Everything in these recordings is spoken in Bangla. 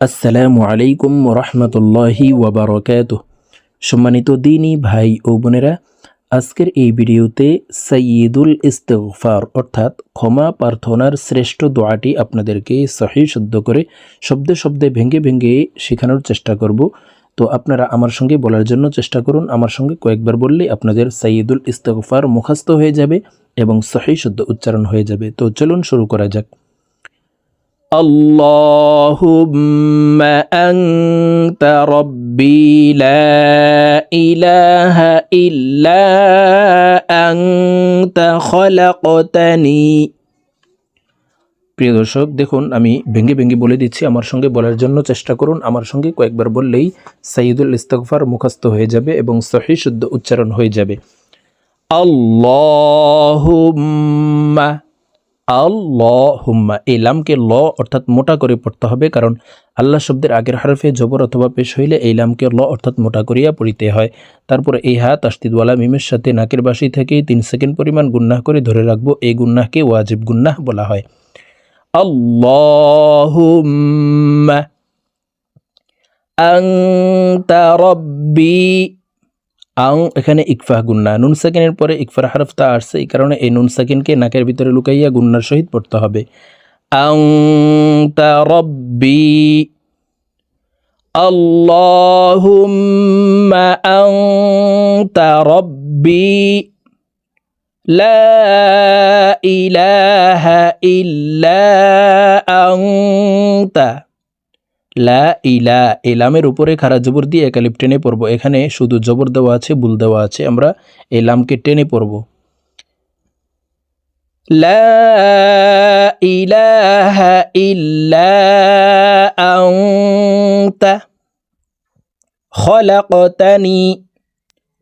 আসসালামু আলাইকুম রহমতুল্লাহি ওবরকাত সম্মানিত দিনী ভাই ও বোনেরা, আজকের এই ভিডিওতে সৈয়দুল ইস্তগফার অর্থাৎ ক্ষমা প্রার্থনার শ্রেষ্ঠ দোয়াটি আপনাদেরকে সহি শুদ্ধ করে শব্দে শব্দে ভেঙে ভেঙে শেখানোর চেষ্টা করব। তো আপনারা আমার সঙ্গে বলার জন্য চেষ্টা করুন। আমার সঙ্গে কয়েকবার বললে আপনাদের সৈয়দুল ইস্তগফার মুখস্থ হয়ে যাবে এবং সহি শুদ্ধ উচ্চারণ হয়ে যাবে। তো চলুন শুরু করা যাক। اللهم أنت ربي لا إله إلا أنت خلقتني প্রিয় দর্শক দেখুন আমি ভেঙ্গে ভেঙ্গে বলে দিচ্ছি আমার সঙ্গে বলার জন্য চেষ্টা করুন আমার সঙ্গে কয়েকবার বললেই সাইদুল ইস্তগফার মুখস্থ হয়ে যাবে এবং সহি শুদ্ধ উচ্চারণ হয়ে যাবে আল্লাহুম্মা আল্লাহ হুম্মা এই লামকে ল অর্থাৎ মোটা করে পড়তে হবে, কারণ আল্লাহ শব্দের আগের হারফে জবর অথবা পেশ হইলে এই লামকে ল অর্থাৎ মোটা করিয়া পড়িতে হয়। তারপরে এই হাত আস্তিদওয়ালা মিমের সাথে নাকের বাসি থেকে তিন সেকেন্ড পরিমাণ গুন্নাহ করে ধরে রাখব, এই গুন্নাহকে ওয়াজিব গুন্নাহ বলা হয়। আল্লাহুম্মা আংতা রব্বি আং এখানে ইকফা গুন্না। নুন সেকেন্ডের পরে ইকফার হারফতা আসছে, এই কারণে এই নুন সেকেন্ডকে নাকের ভিতরে লুকাইয়া গুন্নার সহিত পড়তে হবে। আং তা রব্বি আং তা রব্বি লা ইলাহা ইল্লা আংতা লা ইলা, এলামের উপরে খারা জবর দিয়ে একালিপ টেনে পড়ব। এখানে শুধু জবর দেওয়া আছে বুল দেওয়া আছে। আমরা এলামকে টেনে পড়ব। লা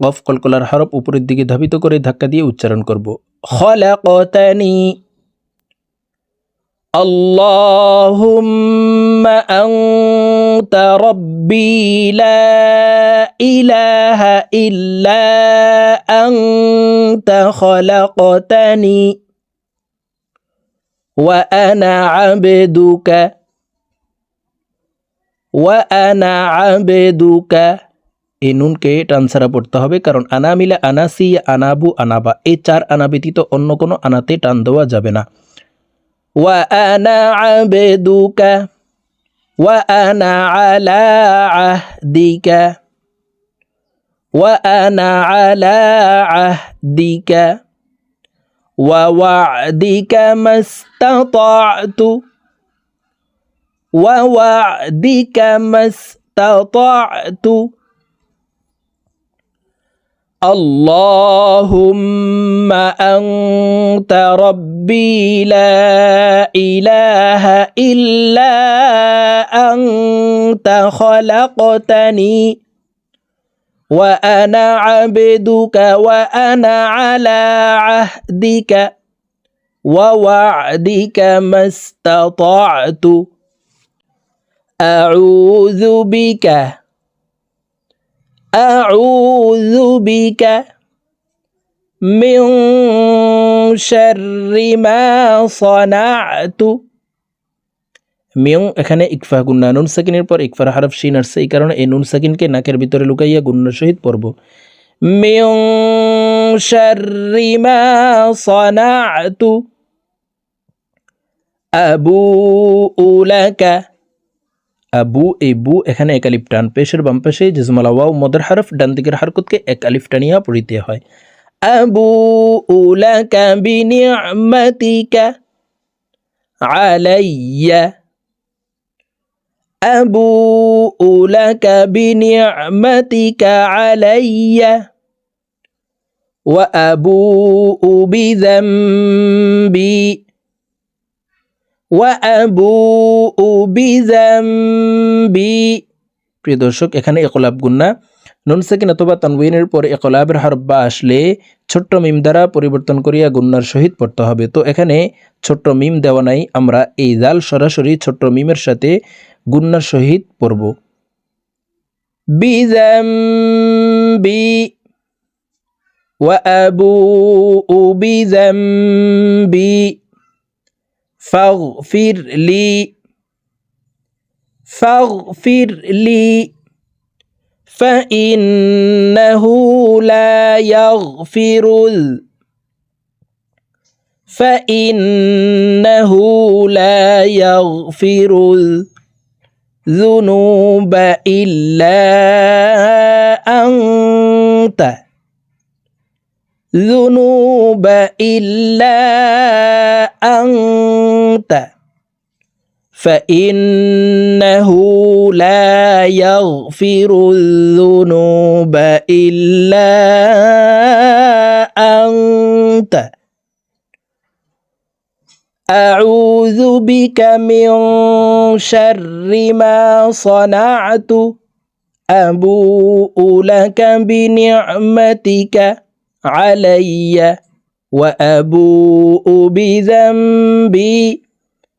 কফ, কলকলার হরফ উপরের দিকে ধাবিত করে ধাক্কা দিয়ে উচ্চারণ করব। খলাকতানি। اللهم أنت ربي لا إله إلا أنت خلقتني وأنا عبدك وأنا عبدك এই নুনকে টানসারা পড়তে হবে কারণ আনা মিলে আনাসি আনাবু আনাবা এই চার আনা ব্যতীত অন্য কোনো আনাতে টান দেওয়া যাবে না وأنا عبدك وأنا على عهدك. وأنا على عهدك. ووعدك ما استطعت. ووعدك ما استطعت. اللهم أنت ربي لا إله إلا أنت خلقتني وأنا عبدك وأنا على عهدك ووعدك ما استطعت. أعوذ بك أعوذ بك من شر ما صنعت মিয়ং এখানে ইকফা গুন্না নুন সাকিনের পর ইকফার হারফ শিন আসছে এই কারণে এই নুন সাকিনকে নাকের ভিতরে লুকাইয়া গুন্নার সহিত পড়ব মিয়ং শাররি মা সানাতু আবু উলাকা আবু এই বু এখানে এক আলিফ টান পেশের বাম পাশে জেজমালা ওয়াও মদের হারফ ডান দিকের হারকতকে এক আলিফ টানিয়া পড়িতে হয় আবু উলাকা বিনিআমাতিকা আলাইয়া আবু উলাকা বিনিআমাতিকা আলাইয়া وأبوء بذنبي وأبوء بذنبي প্রিয় দর্শক এখানে একলাব গুন্না নুন সেকেন্ড অথবা তানউইনের পর একলাবের হরব্বা আসলে ছোট্ট মিম দ্বারা পরিবর্তন করিয়া গুন্নার সহিত পড়তে হবে তো এখানে ছোট্ট মিম দেওয়া নাই আমরা এই জাল সরাসরি ছোট্ট মিমের সাথে গুন্নার সহিত পড়ব বিজাম্বি وأبوء بذنبي فاغفر لي فاغفر لي فإنه لا يغفر ال- فإنه لا يغفر الذنوب إلا أنت. ذنوب إلا أنت فإنه لا يغفر الذنوب إلا أنت. أعوذ بك من شر ما صنعت أبوء لك بنعمتك. علي وأبوء بذنبي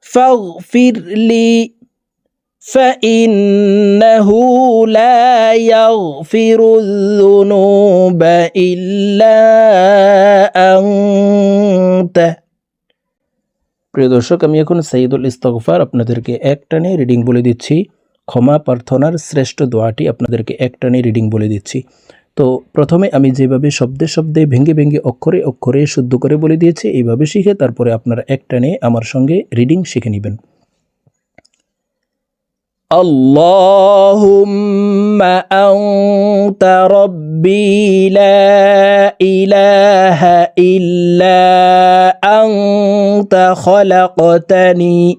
فاغفر لي فإنه لا يغفر الذنوب إلا أنت প্রিয় দর্শক আমি এখন সাইদুল ইস্তগফার আপনাদেরকে এক টানে রিডিং বলে দিচ্ছি ক্ষমা প্রার্থনার শ্রেষ্ঠ দোয়াটি আপনাদেরকে এক টানে রিডিং বলে দিচ্ছি তো প্রথমে আমি যেভাবে শব্দে শব্দে ভেঙে ভেঙে অক্ষরে অক্ষরে শুদ্ধ করে বলে দিয়েছি এইভাবে শিখে তারপরে আপনারা এক টানে আমার সঙ্গে রিডিং শিখে নেবেন اللهم أنت ربي لا إله إلا أنت خلقتني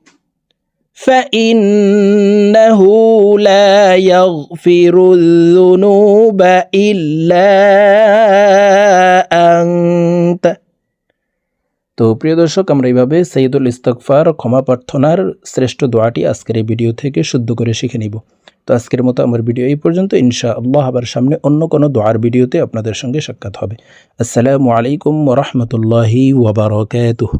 فإنه لا يغفر الذنوب إلا أنت তো প্রিয় দর্শক আমরা এইভাবে সৈয়দুল ইস্তকফার ক্ষমা প্রার্থনার শ্রেষ্ঠ দোয়াটি আজকের এই ভিডিও থেকে শুদ্ধ করে শিখে নিব তো আজকের মতো আমার ভিডিও এই পর্যন্ত ইনশা আল্লাহ আবার সামনে অন্য কোনো দোয়ার ভিডিওতে আপনাদের সঙ্গে সাক্ষাৎ হবে আসসালামু আলাইকুম ওরহমতুল্লাহি ওবরাকাতুহ